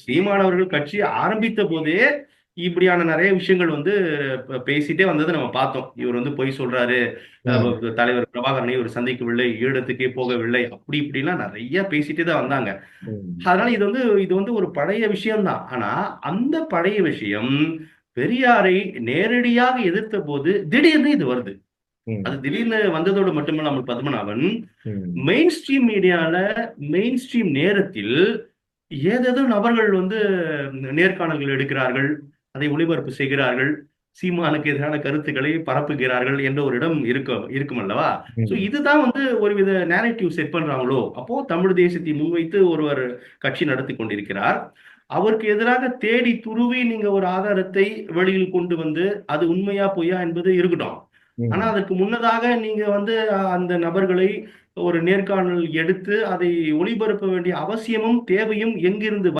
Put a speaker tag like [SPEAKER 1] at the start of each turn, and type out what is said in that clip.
[SPEAKER 1] சீமான் அவர்கள் கட்சி ஆரம்பித்த போதே இப்படியான நிறைய விஷயங்கள் வந்து பேசிட்டே வந்ததை நம்ம பார்த்தோம். இவர் வந்து பொய் சொல்றாரு. தலைவர் பிரபாகரனை ஒரு சந்திக்கவில்லை ஈழத்துக்கே போகவில்லை அப்படி இப்படிலாம் நிறைய பேசிட்டே தான் வந்தாங்க. அதனால இது வந்து இது வந்து ஒரு பழைய விஷயம்தான். ஆனா அந்த பழைய விஷயம் பெரியாரை நேரடியாக எதிர்த்த போது திடீர்னு இது வருது. அது திடீர்னு வந்ததோடு மட்டுமல்லாமல் பத்மநாபன் மெயின் ஸ்ட்ரீம் மீடியால மெயின் ஸ்ட்ரீம் நேரத்தில் ஏதேதோ நபர்கள் வந்து நேர்காணல்கள் எடுக்கிறார்கள் அதை ஒளிபரப்பு செய்கிறார்கள் சீமானுக்கு எதிரான கருத்துக்களை பரப்புகிறார்கள் என்ற ஒரு இடம் இருக்கும் இருக்கும் அல்லவா சோ இதுதான் வந்து ஒருவித நேரேட்டிவ் செட் பண்றாங்களோ? அப்போ தமிழ் தேசத்தை முன்வைத்து ஒருவர் கட்சி நடத்தி கொண்டிருக்கிறார். அவருக்கு எதிராக தேடி துருவி நீங்க ஒரு ஆதாரத்தை வெளியில் கொண்டு வந்து அது உண்மையா பொய்யா என்பது இருக்கட்டும். ஆனா அதுக்கு முன்னதாக நீங்க வந்து அந்த நபர்களை ஒரு நேர்காணல் எடுத்து அதை ஒளிபரப்ப வேண்டிய அவசியமும் தேவையும் எங்கிருந்து